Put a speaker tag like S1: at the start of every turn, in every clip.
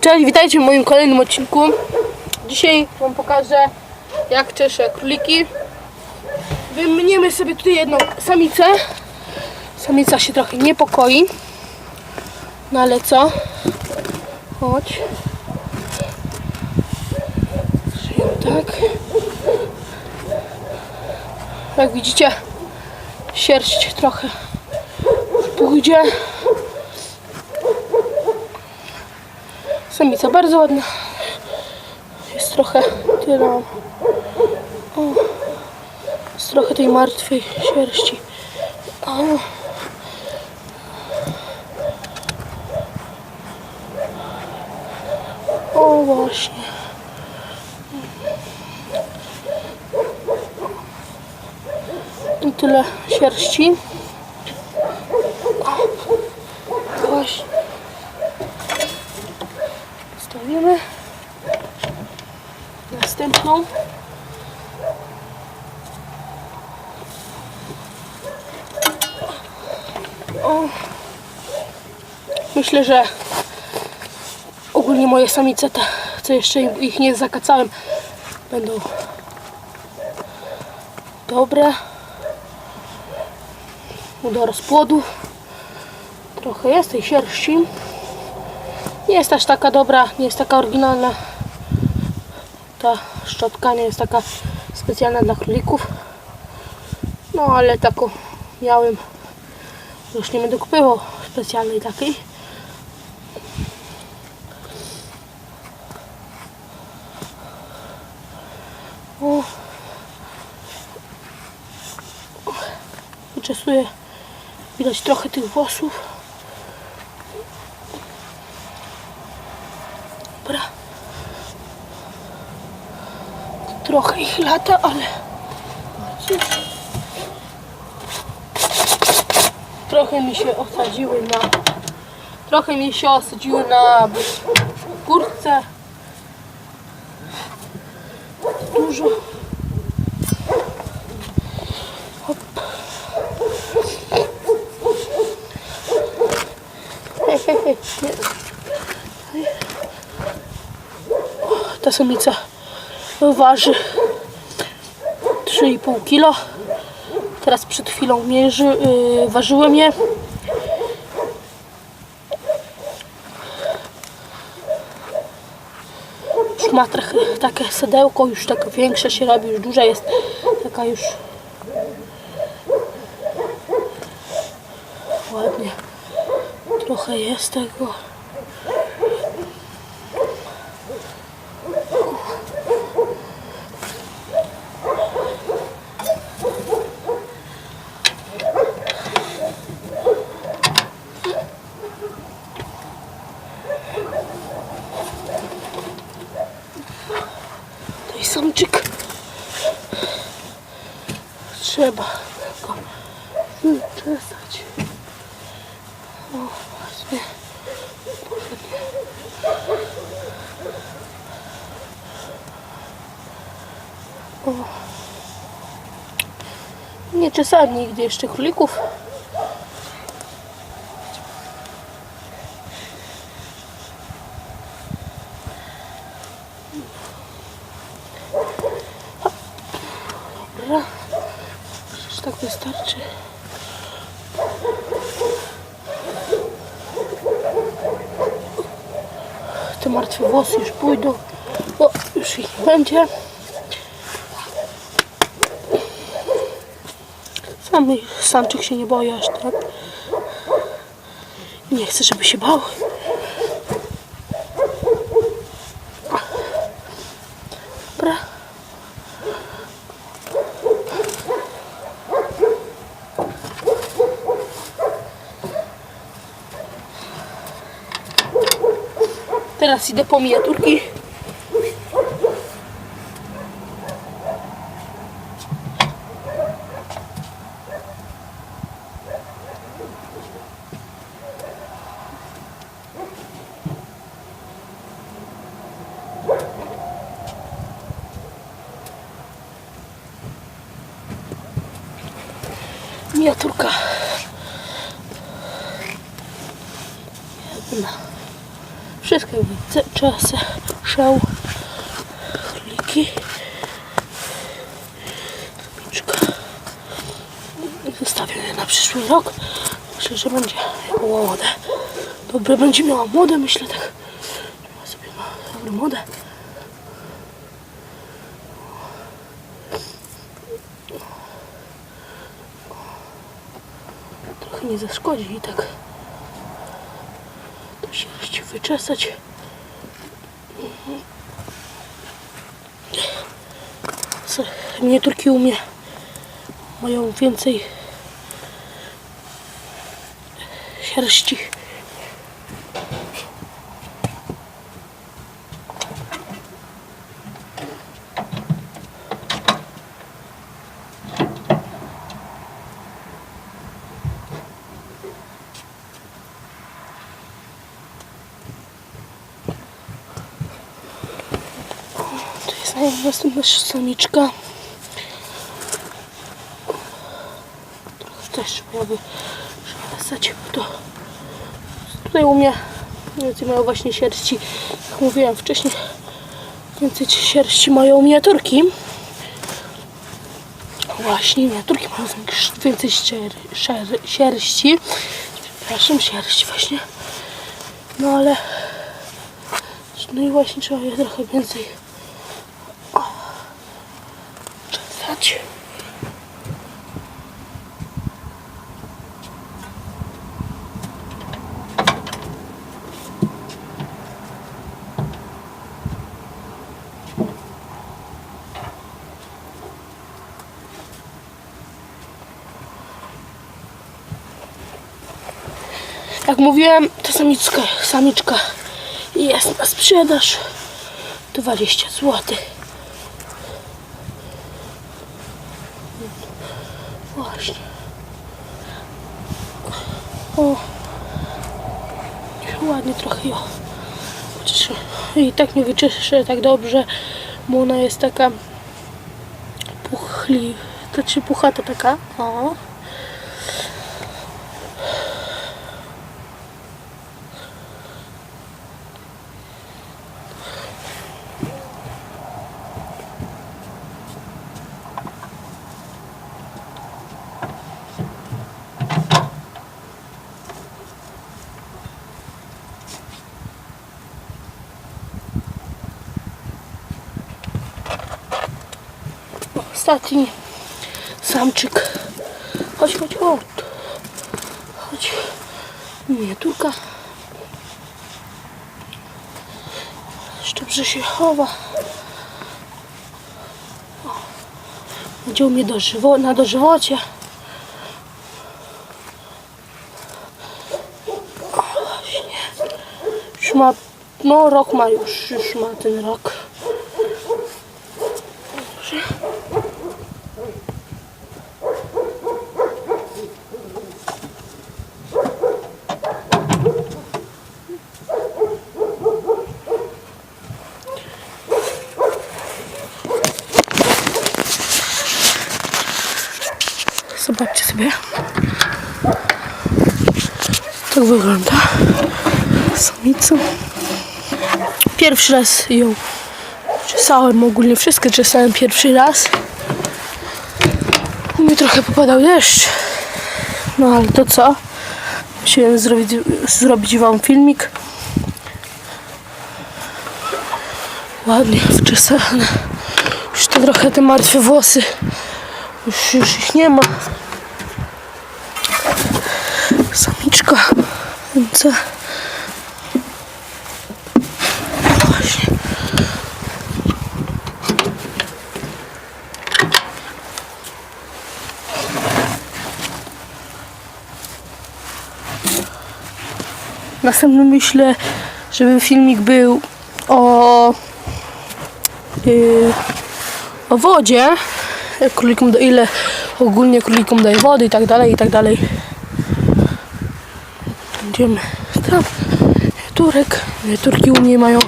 S1: Cześć, witajcie w moim kolejnym odcinku. Dzisiaj Wam pokażę jak czeszę króliki. Wymienimy sobie tutaj jedną samicę. Samica się trochę niepokoi. No ale co? Chodź. Tak. Jak widzicie, sierść trochę pójdzie. Samica bardzo ładna. Jest trochę tyle. O, jest trochę tej martwej sierści. O. O właśnie. I tyle sierści. O, właśnie. Stawimy O. Myślę, że ogólnie moje samice, te, co jeszcze ich nie zakacałem, będą dobre do rozpłodu. Trochę jest tej sierści. Nie jest aż taka dobra, nie jest taka oryginalna. Ta szczotka nie jest taka specjalna dla królików. No ale taką miałem. Już nie będę kupował specjalnej takiej. O. Wyczesuję. Widać trochę tych włosów. Trochę ich lata, ale... Trochę mi się osadziły na... Trochę mi się osadziły na kurtce. Dużo. Hop. Ta samica waży 3,5 kg. Teraz przed chwilą mierzy, yy, ważyłem je. Już ma trochę takie sedełko, już tak większe się robi, już duża jest. Taka już ładnie. Trochę jest tego. To jest samczyk. Trzeba go wyczesać. O, właśnie. O. Nie czesałem nigdy jeszcze królików. Dobra. Przecież tak wystarczy. Te martwe włosy już pójdą, bo już ich nie będzie. Sam samczyk się nie boi aż tak. Nie chcę, żeby się bał. Teraz idę po miniaturki. Miniaturka. Czasy, szał, króliki. Samiczka. Zostawię je na przyszły rok. Myślę, że będzie młode. Dobre będzie miała młode, myślę tak. Miała sobie ma dobre młode. Trochę nie zaszkodzi i tak to sierść wyczesać. Miniaturki u mnie mają więcej sierści. To jest następna samiczka. Trochę też miałby przewracać, bo to tutaj u mnie więcej mają właśnie sierści. Jak mówiłem wcześniej, więcej sierści mają miniaturki. Właśnie, miniaturki mają więcej szer, sierści. Przepraszam, sierści właśnie. No ale no i właśnie trzeba je trochę więcej czesać. Jak mówiłem, to samiczka, samiczka jest na sprzedaż 20 zł. Właśnie. O. Ładnie trochę ją. I tak nie wyczeszę tak dobrze, bo ona jest taka puchli, znaczy puchata taka. O. Ostatni samczyk. Chodź, chodź, chodź. Chodź. Miniaturka. Jeszcze dobrze się chowa. Będzie u mnie dożywo, na dożywocie. O, właśnie. Już ma, no rok ma już, już ma ten rok. Zobaczcie sobie. Tak wygląda samica. Pierwszy raz ją czesałem, ogólnie wszystkie czesałem pierwszy raz. Mnie trochę popadał deszcz. No ale to co? Musiałem zrobić, zrobić wam filmik. Ładnie wczesane. Już to trochę te martwe włosy. Już, już ich nie ma. Samiczka. Więc... Właśnie. Następnie myślę, żeby filmik był o yy, o wodzie, królikom ile ogólnie królikom daje wody i tak dalej, i tak dalej. Będziemy tam. Turek. Turki u mnie mają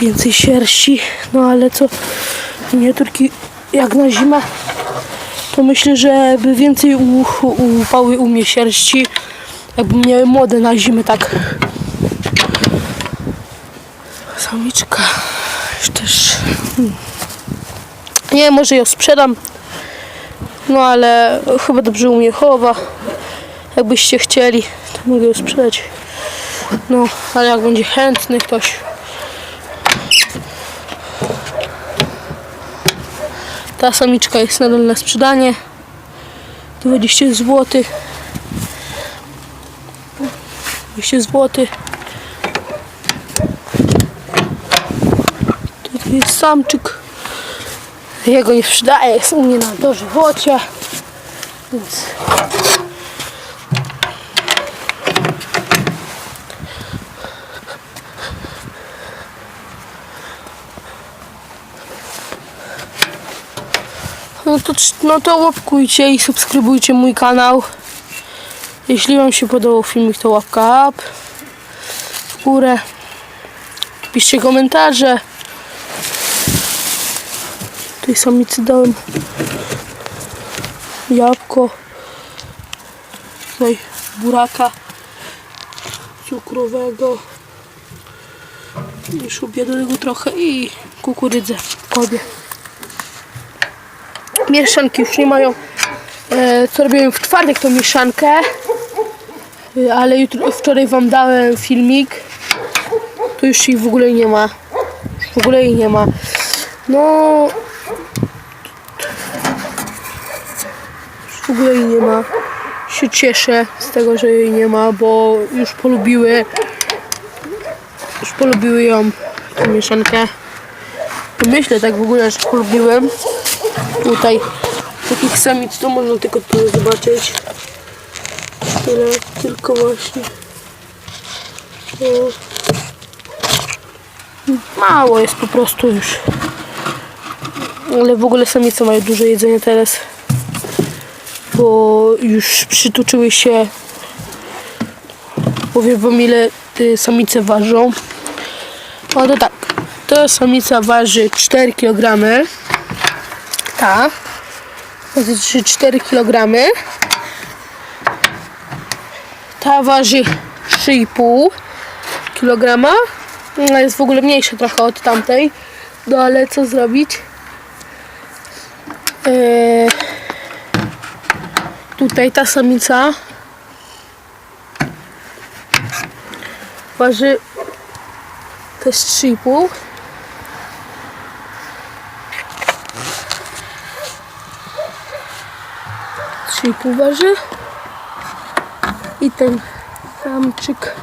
S1: więcej sierści, no ale co miniaturki jak na zimę to myślę, że by więcej u, upały u mnie sierści jakby miały młode na zimę tak Samiczka. Też. hmm. Nie, może ją sprzedam. No ale chyba dobrze u mnie chowa. Jakbyście chcieli, to mogę ją sprzedać. No, ale jak będzie chętny ktoś. Ta samiczka jest nadal na sprzedanie. 20 zł. 20 zł. Tutaj jest samczyk. Jego nie sprzedaję, jest u mnie na dożywocie. Więc No to, no to łapkujcie i subskrybujcie mój kanał. Jeśli Wam się podobał filmik, to łapka up w górę. Piszcie komentarze. Tej samicy dałem jabłko. Tutaj buraka cukrowego. I szubię do tego trochę i kukurydzę kobie. Mieszanki już nie mają. E, co robiłem w czwartek tą mieszankę. E, ale jutro, wczoraj wam dałem filmik. To już ich w ogóle nie ma. W ogóle jej nie ma. No. W ogóle jej nie ma. Się cieszę z tego, że jej nie ma, bo już polubiły. Już polubiły ją, tę mieszankę. Myślę tak w ogóle, że polubiłem. Tutaj takich samic to można tylko tu zobaczyć. Tyle, tylko właśnie. Mało jest po prostu już. Ale w ogóle samice mają dużo jedzenia teraz. Bo już przytuczyły się. Powiem wam ile te samice ważą. O to tak. To samica waży 4 kg. Ta. Waży 3-4 kg. Ta waży 3,5 kg. Ona jest w ogóle mniejsza trochę od tamtej. No ale co zrobić? Eee, tutaj ta samica. Waży jest 3,5 3,5 waży. I ten samczyk.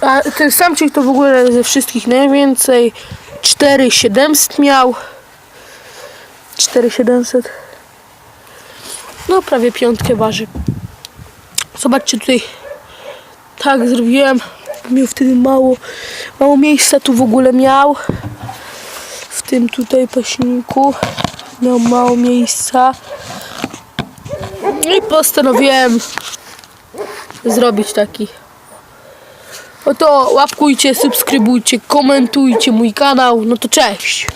S1: A ten samczyk to w ogóle ze wszystkich najwięcej. 4700 miał 4700 no prawie piątkę waży. Zobaczcie tutaj. Tak zrobiłem. Miał wtedy mało mało miejsca tu w ogóle miał. W tym tutaj paśniku. Miał mało miejsca. No i postanowiłem zrobić taki. No to łapkujcie, subskrybujcie, komentujcie mój kanał. No to cześć!